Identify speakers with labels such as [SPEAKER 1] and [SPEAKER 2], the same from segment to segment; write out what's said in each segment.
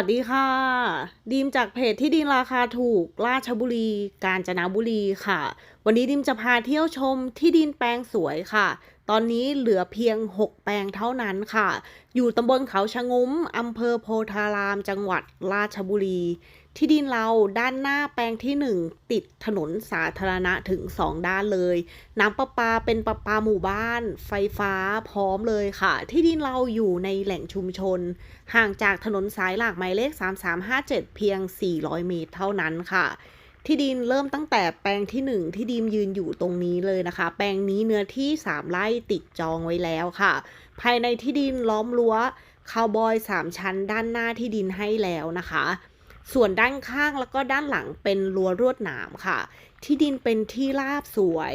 [SPEAKER 1] สวัสดีค่ะ ดีมจากเพจที่ดินราคาถูก ราชบุรี กาญจนบุรีค่ะ วันนี้ดิมจะพาเที่ยวชมที่ดินแปลงสวยค่ะ ตอนนี้เหลือเพียง 6 แปลงเท่านั้นค่ะ อยู่ตำบลเขาชะงุ้มอำเภอโพธาราม จังหวัดราชบุรี ที่ดินเราด้านหน้าแปลงที่ 1 ติดถนนสาธารณะถึง 2 ด้านเลย น้ำประปาเป็นประปาหมู่บ้าน ไฟฟ้าพร้อมเลยค่ะ ที่ดินเราอยู่ในแหล่งชุมชน ห่างจากถนนสายหลักหมายเลข 3357 เพียง 400 เมตรเท่านั้นค่ะที่ดินเริ่มตั้งแต่แปลงที่ 1 ที่ดีมยืนอยู่ตรงนี้เลยนะคะ แปลงนี้เนื้อที่ 3 ไร่ติดจองไว้แล้วค่ะ ภายในที่ดินล้อมรั้วคาวบอย 3 ชั้นด้านหน้าที่ดินให้แล้วนะคะ ส่วนด้านข้างแล้วก็ด้านหลังเป็นรั้วรวดหนามค่ะ ที่ดินเป็นที่ราบสวย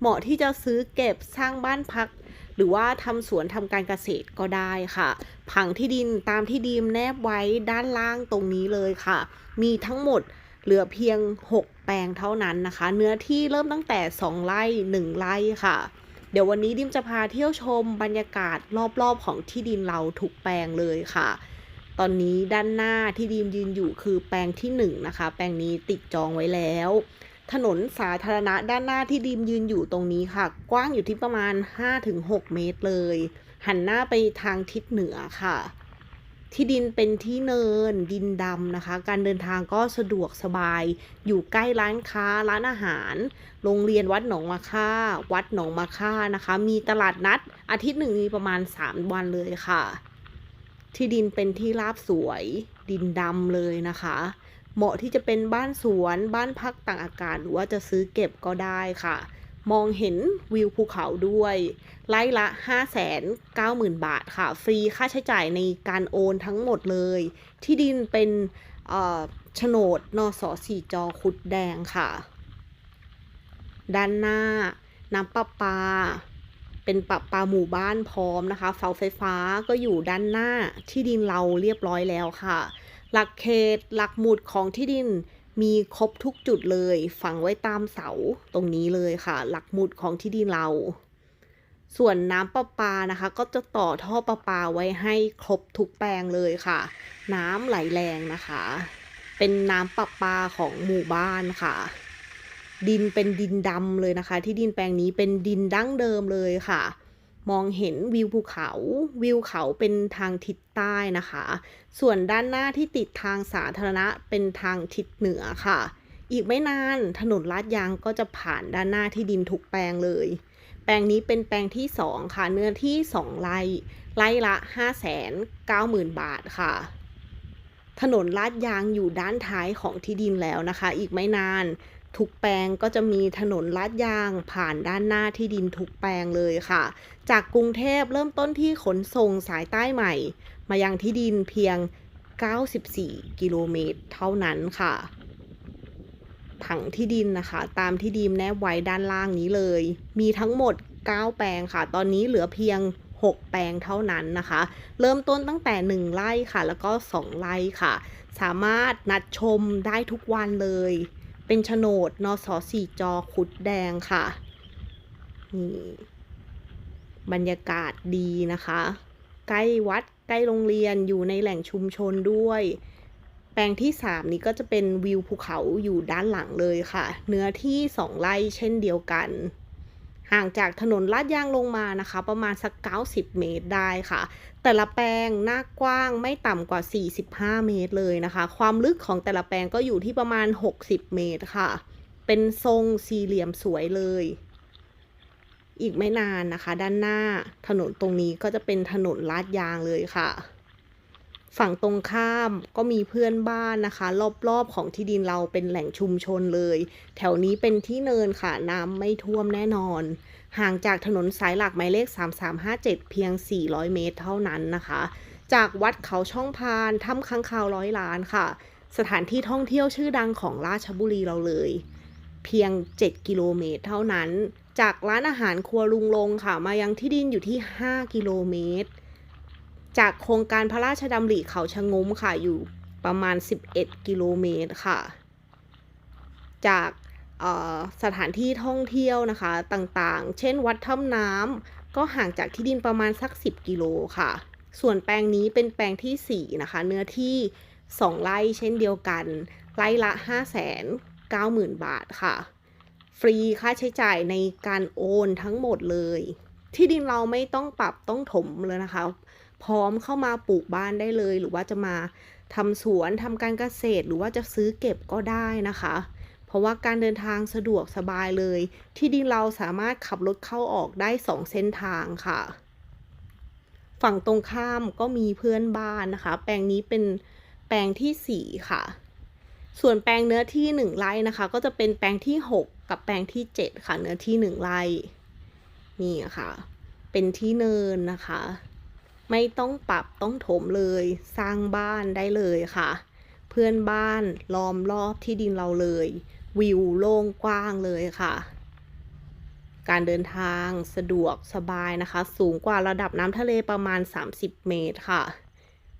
[SPEAKER 1] เหมาะที่จะซื้อเก็บสร้างบ้านพัก หรือว่าทำสวนทำการเกษตรก็ได้ค่ะ ผังที่ดินตามที่ดีมแนบไว้ด้านล่างตรงนี้เลยค่ะ มีทั้งหมดเหลือเพียง 6 แปลงเท่านั้นนะคะ เนื้อที่เริ่มตั้งแต่ 2 ไร่ 1 ไร่ค่ะ เดี๋ยววันนี้ดิมจะพาเที่ยวชมบรรยากาศรอบๆของที่ดินเราทุกแปลงเลยค่ะ ตอนนี้ด้านหน้าที่ดีมยืนอยู่คือแปลงที่1นะคะ แปลงนี้ติดจองไว้แล้ว ถนนสาธารณะด้านหน้าที่ดีมยืนอยู่ตรงนี้ค่ะ กว้างอยู่ที่ประมาณ 5-6 เมตรเลย หันหน้าไปทางทิศเหนือค่ะ ที่ดินเป็นที่เนินดินดำนะคะ การเดินทางก็สะดวกสบาย อยู่ใกล้ร้านค้าร้านอาหาร โรงเรียนวัดหนองมาค่า วัดหนองมาค่านะคะ มีตลาดนัดอาทิตย์หนึ่งมีประมาณ 3 วันเลยค่ะ ที่ดินเป็นที่ราบสวย ดินดำเลยนะคะ เหมาะที่จะเป็นบ้านสวนบ้านพักต่างอากาศหรือว่าจะซื้อเก็บก็ได้ค่ะ มองเห็นวิวภูเขาด้วยไร่ละ 590,000 บาทค่ะ ฟรีค่าใช้จ่ายในการโอนทั้งหมดเลย ที่ดินเป็นโฉนดนสสี่จอคุดแดงค่ะ ด้านหน้าน้ำประปา เป็นประปาหมู่บ้านพร้อมนะคะเสาไฟฟ้าก็อยู่ด้านหน้าที่ดินเราเรียบร้อยแล้วค่ะ หลักเขตหลักหมุดของที่ดินมีครบทุกจุดเลย ฝังไว้ตามเสาตรงนี้เลยค่ะ หลักหมุดของที่ดินเรา ส่วนน้ำประปานะคะ ก็จะต่อท่อประปาไว้ให้ครบทุกแปลงเลยค่ะ น้ำไหลแรงนะคะ เป็นน้ำประปาของหมู่บ้านค่ะ ดินเป็นดินดำเลยนะคะ ที่ดินแปลงนี้เป็นดินดั้งเดิมเลยค่ะ มองเห็นวิวภูเขา วิวเขาเป็นทางทิศใต้นะคะ ส่วนด้านหน้าที่ติดทางสาธารณะเป็นทางทิศเหนือค่ะ อีกไม่นานถนนลาดยางก็จะผ่านด้านหน้าที่ดินทุกแปลงเลย แปลงนี้เป็นแปลงที่ 2 ค่ะ เนื้อที่ 2 ไร่ไร่ละ 590,000 บาทค่ะถนนลาดยางอยู่ด้านท้ายของที่ดินแล้วนะคะ อีกไม่นาน ทุกแปลงก็จะมีถนนลาดยางผ่านด้านหน้าที่ดินทุกแปลงเลยค่ะ จากกรุงเทพเริ่มต้นที่ขนส่งสายใต้ใหม่ มายังที่ดินเพียง 94 กิโลเมตรเท่านั้นค่ะผังที่ดินนะคะ ตามที่ดีมแนบไว้ด้านล่างนี้เลย มีทั้งหมด 9 แปลงค่ะ ตอนนี้เหลือเพียง 6 แปลงเท่านั้นนะคะ เริ่มต้นตั้งแต่ 1 ไร่ค่ะ แล้วก็ 2 ไร่ค่ะ สามารถนัดชมได้ทุกวันเลย เป็นโฉนดนสสี่จอขุดแดงค่ะนี่บรรยากาศดีนะคะ ใกล้วัดใกล้โรงเรียนอยู่ในแหล่งชุมชนด้วย แปลงที่ 3 นี้ก็จะเป็นวิวภูเขาอยู่ด้านหลังเลยค่ะ เนื้อที่ 2 ไร่เช่นเดียวกัน ห่างจากถนนลาดยางลงมานะคะ ประมาณสัก 90 เมตรได้ค่ะ แต่ละแปลงหน้ากว้างไม่ต่ำกว่า 45 เมตรเลยนะคะ ความลึกของแต่ละแปลงก็อยู่ที่ประมาณ 60 เมตรค่ะ เป็นทรงสี่เหลี่ยมสวยเลย อีกไม่นานนะคะ ด้านหน้าถนนตรงนี้ก็จะเป็นถนนลาดยางเลยค่ะ ฝั่งตรงข้ามก็มีเพื่อนบ้านนะคะ รอบๆของที่ดินเราเป็นแหล่งชุมชนเลย แถวนี้เป็นที่เนินค่ะน้ำไม่ท่วมแน่นอน ห่างจากถนนสายหลักหมายเลข 3357 เพียง 400 เมตรเท่านั้นนะคะ จากวัดเขาช่องพานถ้ำค้างคาวร้อยล้านค่ะ สถานที่ท่องเที่ยวชื่อดังของราชบุรีเราเลย เพียง 7 กิโลเมตรเท่านั้น จากร้านอาหารครัวลุงลงค่ะ มายังที่ดินอยู่ที่ 5 กิโลเมตร จากโครงการพระราชดำริเขาชะงมค่ะอยู่ประมาณ 11 กิโลเมตรค่ะ จากสถานที่ท่องเที่ยวนะคะต่างๆ เช่นวัดถ้ำน้ำก็ห่างจากที่ดินประมาณสัก 10 กิโลค่ะ ส่วนแปลงนี้เป็นแปลงที่ 4 นะคะ เนื้อที่ 2 ไร่เช่นเดียวกัน ไร่ละ 5 9 0 0 0 0 บาทค่ะ ฟรีค่าใช้จ่ายในการโอนทั้งหมดเลย ที่ดินเราไม่ต้องปรับต้องถมเลยนะคะ พร้อมเข้ามาปลูกบ้านได้เลย หรือว่าจะมาทำสวนทำการเกษตร หรือว่าจะซื้อเก็บก็ได้นะคะ เพราะว่าการเดินทางสะดวกสบายเลย ที่ดินเราสามารถขับรถเข้าออกได้ 2 เส้นทางค่ะ ฝั่งตรงข้ามก็มีเพื่อนบ้านนะคะ แปลงนี้เป็นแปลงที่ 4 ค่ะ ส่วนแปลงเนื้อที่ 1 ไร่นะคะ ก็จะเป็นแปลงที่ 6 กับแปลงที่ 7 ค่ะ เนื้อที่ 1 ไร่นี่ค่ะ เป็นที่เนินนะคะ ไม่ต้องปรับต้องถมเลยสร้างบ้านได้เลยค่ะ เพื่อนบ้านล้อมรอบที่ดินเราเลย วิวโล่งกว้างเลยค่ะ การเดินทางสะดวกสบายนะคะ สูงกว่าระดับน้ำทะเลประมาณ 30 เมตรค่ะ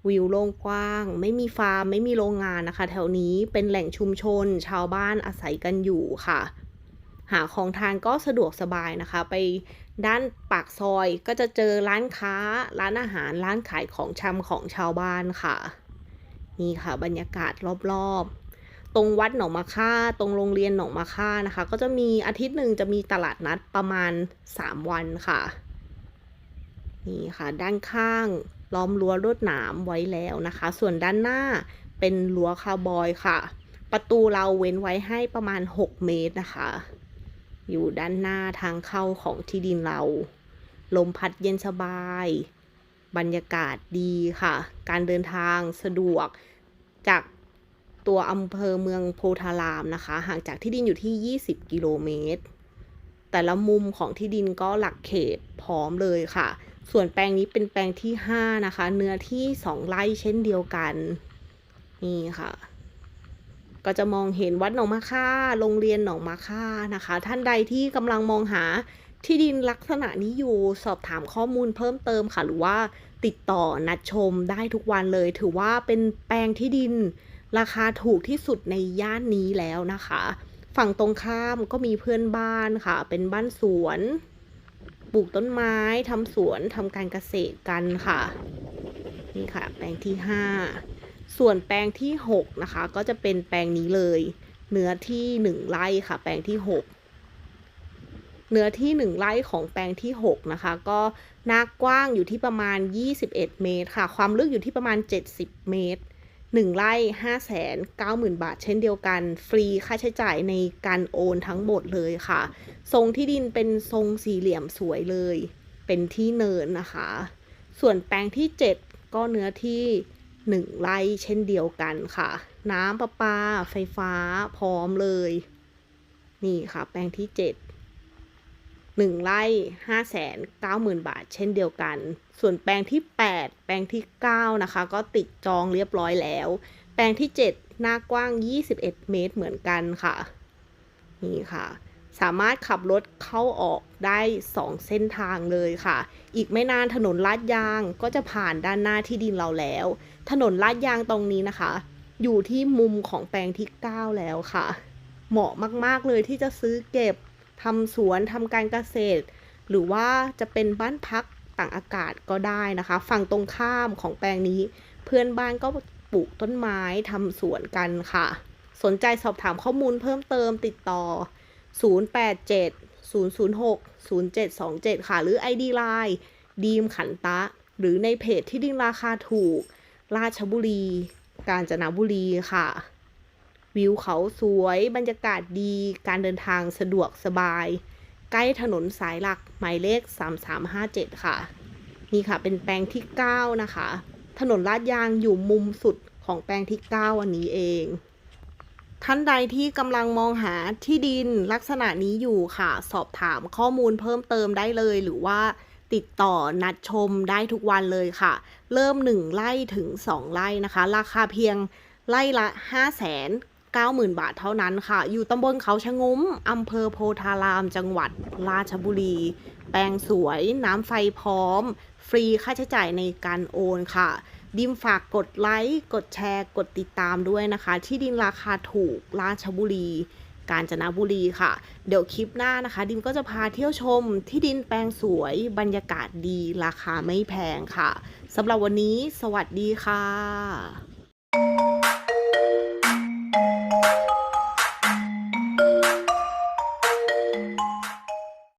[SPEAKER 1] วิวโล่งกว้าง ไม่มีฟาร์ม ไม่มีโรงงานนะคะ แถวนี้เป็นแหล่งชุมชน ชาวบ้านอาศัยกันอยู่ค่ะ หาของทานก็สะดวกสบายนะคะ ไป ด้านปากซอยก็จะเจอร้านค้า ร้านอาหาร ร้านขายของชำของชาวบ้านค่ะ นี่ค่ะบรรยากาศรอบๆ ตรงวัดหนองมะค่า ตรงโรงเรียนหนองมะค่านะคะ ก็จะมีอาทิตย์หนึ่งจะมีตลาดนัดประมาณ 3 วันค่ะ นี่ค่ะ ด้านข้างล้อมรั้วรวดหนามไว้แล้วนะคะ ส่วนด้านหน้าเป็นรั้วคาวบอยค่ะ ประตูเราเว้นไว้ให้ประมาณ 6 เมตรนะคะ อยู่ด้านหน้าทางเข้าของที่ดินเรา ลมพัดเย็นสบาย บรรยากาศดีค่ะ การเดินทางสะดวกจากตัวอำเภอเมืองโพธารามนะคะ ห่างจากที่ดินอยู่ที่ 20 กิโลเมตร แต่ละมุมของที่ดินก็หลักเขตพร้อมเลยค่ะ ส่วนแปลงนี้เป็นแปลงที่ 5 นะคะ เนื้อที่ 2 ไร่เช่นเดียวกัน นี่ค่ะ ก็จะมองเห็นวัดหนองมะค่า โรงเรียนหนองมะค่านะคะ ท่านใดที่กำลังมองหาที่ดินลักษณะนี้อยู่สอบถามข้อมูลเพิ่มเติมค่ะ หรือว่าติดต่อนัดชมได้ทุกวันเลย ถือว่าเป็นแปลงที่ดิน ราคาถูกที่สุดในย่านนี้แล้วนะคะ ฝั่งตรงข้ามก็มีเพื่อนบ้านค่ะ เป็นบ้านสวนปลูกต้นไม้ทำสวนทำการเกษตรกันค่ะ นี่ค่ะ แปลงที่ 5 ส่วนแปลงที่ 6 นะคะ ก็จะเป็นแปลงนี้เลย เนื้อที่ 1 ไร่ค่ะ แปลงที่ 6 เนื้อที่ 1 ไร่ของแปลงที่ 6 นะคะ ก็หน้ากว้างอยู่ที่ประมาณ 21 เมตรค่ะ ความลึกอยู่ที่ประมาณ 70 เมตร1ไร่5 9 0 0 0 0 บาท เช่นเดียวกัน ฟรีค่าใช้จ่ายในการโอนทั้งหมดเลยค่ะ ทรงที่ดินเป็นทรงสี่เหลี่ยมสวยเลย เป็นที่เนินนะคะ ส่วนแปลงที่ 7 ก็เนื้อที่ 1 ไร่เช่นเดียวกันค่ะ น้ำประปาไฟฟ้าพร้อมเลย นี่ค่ะ แปลงที่ 7 1 ไร่5 9 0 0 0 0บาท เช่นเดียวกัน ส่วนแปลงที่ 8 แปลงที่ 9 นะคะ ก็ติดจองเรียบร้อยแล้ว แปลงที่ 7 หน้ากว้าง 21 เมตรเหมือนกันค่ะ นี่ค่ะสามารถขับรถเข้าออกได้ 2 เส้นทางเลยค่ะ อีกไม่นานถนนลาดยางก็จะผ่านด้านหน้าที่ดินเราแล้ว ถนนลาดยางตรงนี้นะคะ อยู่ที่มุมของแปลงที่ 9 แล้วค่ะ เหมาะมากๆเลยที่จะซื้อเก็บทำสวนทำการเกษตร หรือว่าจะเป็นบ้านพักต่างอากาศก็ได้นะคะ ฝั่งตรงข้ามของแปลงนี้ เพื่อนบ้านก็ปลูกต้นไม้ทำสวนกันค่ะ สนใจสอบถามข้อมูลเพิ่มเติมติดต่อ 087 006 0727 ค่ะ หรือ ID Line ดีมขันตะ หรือในเพจที่ดินราคาถูก ราชบุรี กาญจนบุรีค่ะ วิวเขาสวยบรรยากาศดี การเดินทางสะดวกสบาย ใกล้ถนนสายหลักหมายเลข 3357 ค่ะ นี่ค่ะเป็นแปลงที่ 9 นะคะ ถนนลาดยางอยู่มุมสุดของแปลงที่9อันนี้เองท่านใดที่กำลังมองหาที่ดินลักษณะนี้อยู่ค่ะ สอบถามข้อมูลเพิ่มเติมได้เลย หรือว่า ติดต่อนัดชมได้ทุกวันเลยค่ะ เริ่ม 1 ไร่ถึง 2 ไร่นะคะ ราคาเพียงไร่ละ5 0 0 0 0 90,000 บาทเท่านั้นค่ะ อยู่ตำบลเขาชะงุ้มอำเภอโพธาราม จังหวัดราชบุรี แปลงสวย น้ำไฟพร้อม ฟรีค่าใช้จ่ายในการโอนค่ะ ดิมฝากกดไลค์ กดแชร์ กดติดตามด้วยนะคะ ที่ดินราคาถูกราชบุรี กาญจนบุรีค่ะ เดี๋ยวคลิปหน้านะคะ ดิมก็จะพาเที่ยวชมที่ดินแปลงสวยบรรยากาศดีราคาไม่แพงค่ะสำหรับวันนี้ สวัสดีค่ะ